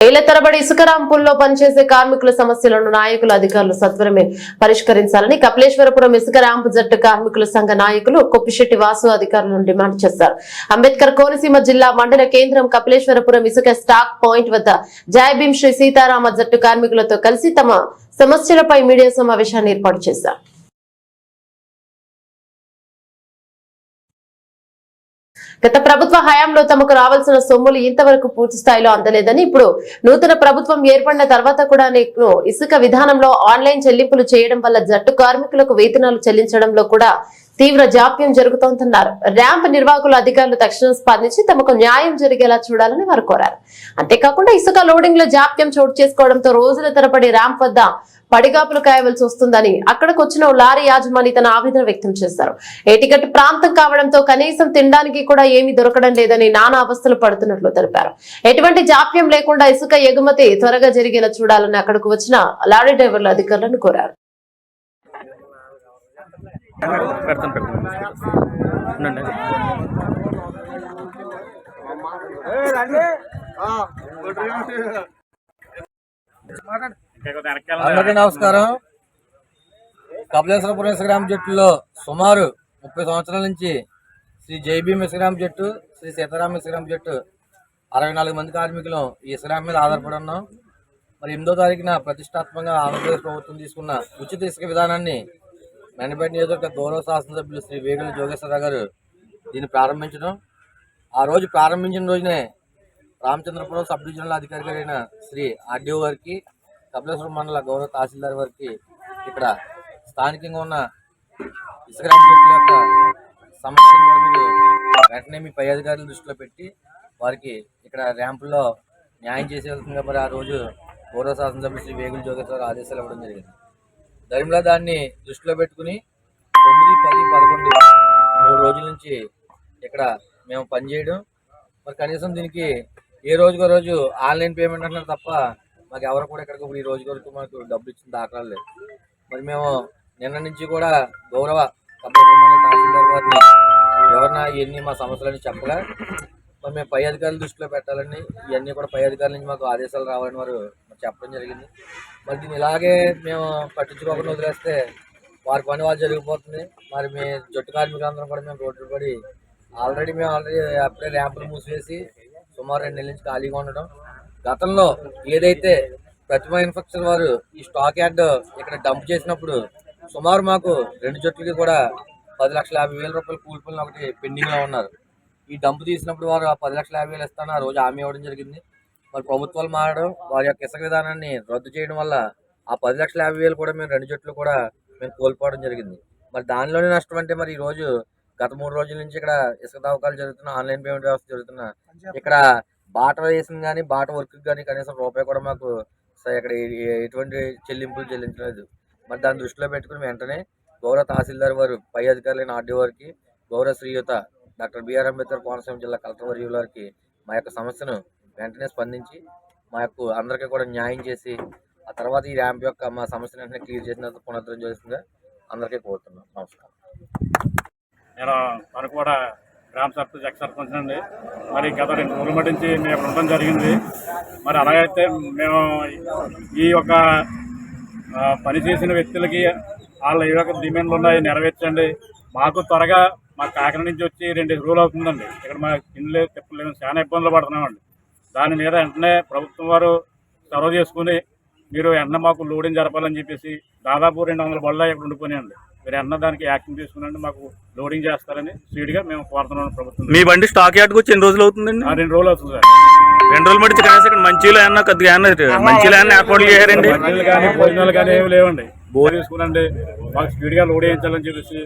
ఏళ్ళ తరబడి ఇసుక రాంపుల్లో పనిచేసే కార్మికుల సమస్యలను నాయకులు అధికారులు సత్వరమే పరిష్కరించాలని కపిలేశ్వరపురం ఇసుక ర్యాంపు జట్టు కార్మికుల సంఘ నాయకులు కొప్పిశెట్టి వాసు అధికారులను డిమాండ్ చేశారు. అంబేద్కర్ కోనసీమ జిల్లా మండల కేంద్రం కపిలేశ్వరపురం ఇసుక స్టాక్ పాయింట్ వద్ద జయభీం శ్రీ సీతారామ జట్టు కార్మికులతో కలిసి తమ సమస్యలపై మీడియా సమావేశాన్ని ఏర్పాటు చేశారు. గత ప్రభుత్వ హయాంలో తమకు రావాల్సిన సొమ్ములు ఇంతవరకు పూర్తి స్థాయిలో అందలేదని ఇప్పుడు నూతన ప్రభుత్వం ఏర్పడిన తర్వాత కూడా నేను ఇసుక విధానంలో ఆన్లైన్ చెల్లింపులు చేయడం వల్ల జట్టు కార్మికులకు వేతనాలు చెల్లించడంలో కూడా తీవ్ర జాప్యం జరుగుతోందన్నారు. ర్యాంప్ నిర్వాహకుల అధికారులు తక్షణం స్పందించి తమకు న్యాయం జరిగేలా చూడాలని వారు కోరారు. అంతేకాకుండా ఇసుక లోడింగ్లో జాప్యం చోటు చేసుకోవడంతో రోజుల తరబడి ర్యాంప్ వద్ద పడిగాపులు కాయవలసి వస్తుందని అక్కడికి వచ్చిన లారీ యాజమాని తన ఆవేదన వ్యక్తం చేశారు. ఏటిగట్టు ప్రాంతం కావడంతో కనీసం తినడానికి కూడా ఏమీ దొరకడం లేదని నానా అవస్థలు పడుతున్నట్లు తెలిపారు. ఎటువంటి జాప్యం లేకుండా ఇసుక ఎగుమతి త్వరగా జరిగేలా చూడాలని అక్కడకు వచ్చిన లారీ డ్రైవర్ల అధికారులను కోరారు. మాట్లాడు అందరికీ నమస్కారం. కపిలేశ్వరపురం ఇసుగ్రామ జట్టులో సుమారు ముప్పై సంవత్సరాల నుంచి శ్రీ జైభీం ఇసుగ్రామ జట్టు శ్రీ సీతారామ ఇసుగ్రామ జట్టు అరవై నాలుగు మంది కార్మికులు ఈ ఇసుగ్రామ మీద ఆధారపడి ఉన్నాం మరి ఎనిమిదో తారీఖున ప్రతిష్టాత్మకంగా ఆంధ్రప్రదేశ్ ప్రభుత్వం తీసుకున్న ఉచిత ఇసుక విధానాన్ని మెండపేట నియోజకవర్గ గౌరవ శాసనసభ్యులు శ్రీ వేగుల జోగేశ్వరరావు గారు దీన్ని ప్రారంభించడం. ఆ రోజు ప్రారంభించిన రోజునే రామచంద్రపురం సబ్ డివిజనల్ అధికారి గారైన శ్రీ ఆర్డీఓ గారికి కపిలేశ్వరం మండల గౌరవ తహసీల్దార్ వారికి ఇక్కడ స్థానికంగా ఉన్న ఇసుక చెట్ల యొక్క సమస్యను కూడా మీరు వెంటనే మీ పై అధికారుల దృష్టిలో పెట్టి వారికి ఇక్కడ ర్యాంపుల్లో న్యాయం చేసేందుకు మరి ఆ రోజు గౌరవ శాసనసభ్యులు శ్రీ వేగుల జోగేశ్వర ఆదేశాలు ఇవ్వడం జరిగింది. దరిమిలా దాన్ని దృష్టిలో పెట్టుకుని తొమ్మిది పది పదకొండు మూడు రోజుల నుంచి ఇక్కడ మేము పనిచేయడం. మరి కనీసం దీనికి ఏ రోజుకో రోజు ఆన్లైన్ పేమెంట్ అంటున్నారు తప్ప మాకు ఎవరు కూడా ఇక్కడికి ఈ రోజు వరకు మాకు డబ్బులు ఇచ్చిన దాఖలాలు లేదు మరి మేము నిన్న నుంచి కూడా గౌరవ కపిలేశ్వరమైన తహసీల్దార్ వారిని ఎవరన్నా ఇవన్నీ మా సమస్యలని చెప్పగా మరి మేము పై అధికారుల దృష్టిలో పెట్టాలని ఇవన్నీ కూడా పై అధికారుల నుంచి మాకు ఆదేశాలు రావాలని వారు మరి చెప్పడం జరిగింది. మరి దీన్ని ఇలాగే మేము పట్టించుకోకుండా వదిలేస్తే వారి పని వాళ్ళు జరిగిపోతుంది. మరి మీ జట్టు కార్మికులందరం కూడా మేము రోడ్డు పడి ఆల్రెడీ మేము ఆల్రెడీ అప్పుడే ర్యాంపులు మూసివేసి సుమారు రెండు నెలల నుంచి ఖాళీగా ఉండడం. గతంలో ఏదైతే ప్రతిమ ఇన్ఫెక్షన్ వారు ఈ స్టాక్ యార్డ్ ఇక్కడ డంప్ చేసినప్పుడు సుమారు మాకు రెండు చెట్లకి కూడా పది లక్షల యాభై వేల రూపాయలు కూలిపోయిన ఒకటి పెండింగ్లో ఉన్నారు. ఈ డంప్ తీసినప్పుడు వారు ఆ పది లక్షల యాభై వేలు ఇస్తాను ఆ రోజు హామీ ఇవ్వడం జరిగింది. మరి ప్రభుత్వాలు మారడం వారి యొక్క ఇసుక విధానాన్ని రద్దు చేయడం వల్ల ఆ పది లక్షల యాభై వేలు కూడా మేము రెండు జట్లు కూడా మేము కోల్పోవడం జరిగింది. మరి దానిలోనే నష్టం అంటే మరి ఈ రోజు గత మూడు రోజుల నుంచి ఇక్కడ ఇసుక తవ్వకాలు జరుగుతున్న ఆన్లైన్ పేమెంట్ వ్యవస్థ జరుగుతున్న ఇక్కడ బాట వేసిన కానీ బాట వర్క్ కానీ కనీసం రూపాయి కూడా మాకు ఇక్కడ ఎటువంటి చెల్లింపులు చెల్లించలేదు. మరి దాన్ని దృష్టిలో పెట్టుకుని వెంటనే గౌరవ తహసీల్దార్ వారు పై అధికారులైన ఆర్డీ వారికి గౌరవ Sriyuta doctor B R Ambedkar Konaseema జిల్లా కలెక్టర్ వర్యుల వారికి మా యొక్క సమస్యను వెంటనే స్పందించి మా యొక్క అందరికీ కూడా న్యాయం చేసి ఆ తర్వాత ఈ ర్యాంప్ యొక్క మా సమస్యను వెంటనే క్లియర్ చేసిన పునరుద్ధరణ చేస్తుందిగా అందరికీ కోరుతున్నాం. నమస్కారం. నేను తను కూడా గ్రామ సర్పంచ్ ఎక్స్ సర్పంచ్ అండి. మరి గత రెండు రోజుల మటు నుంచి మేము ఇక్కడ ఉండడం జరిగింది. మరి అలాగైతే మేము ఈ యొక్క పనిచేసిన పని చేసిన వ్యక్తులకి వాళ్ళ ఏ యొక్క డిమాండ్లు ఉన్నాయి నెరవేర్చండి. మాకు త్వరగా మా కాకినాడ నుంచి వచ్చి రెండు రోజులు అవుతుందండి. ఇక్కడ మా ఇండ్లు తిప్పలేదు చాలా ఇబ్బందులు పడుతున్నామండి. దాని మీద వెంటనే ప్రభుత్వం వారు చొరవ చేసుకుని మీరు వెంటనే మాకు లోడింగ్ జరపాలని చెప్పేసి దాదాపు రెండు వందల బళ్ళ ఇక్కడ ఉండిపోయినాయండి. మీరు వెంటనే దానికి యాక్షన్ తీసుకునండి మాకు లోడింగ్ చేస్తారని స్పీడ్గా మేము కోరుతున్నాం ప్రభుత్వం మీ బండి స్టాక్ యార్డ్కి వచ్చి ఎన్ని రోజులు అవుతుందండి? ఆ రెండు రోజులు అవుతుంది సార్. రెండు రోజులు మట్టి కనీసం ఇక్కడ మంచిలో ఏమన్నా కొద్దిగా మంచిలో ఏమన్నా ఏర్పాట్లు చేయారండి మందులు కానీ భోజనాలు కానీ ఏమి లేవండి. బోర్ తీసుకునండి మాకు స్పీడ్గా లోడ్ చేయించాలని చెప్పేసి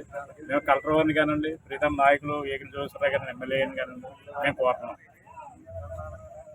మేము కలెక్టర్ వారిని కానివ్వండి ప్రీతం నాయకులు ఏకల్ జోసరావు గారిని ఎమ్మెల్యే కానివ్వండి మేము కోరుతున్నాం.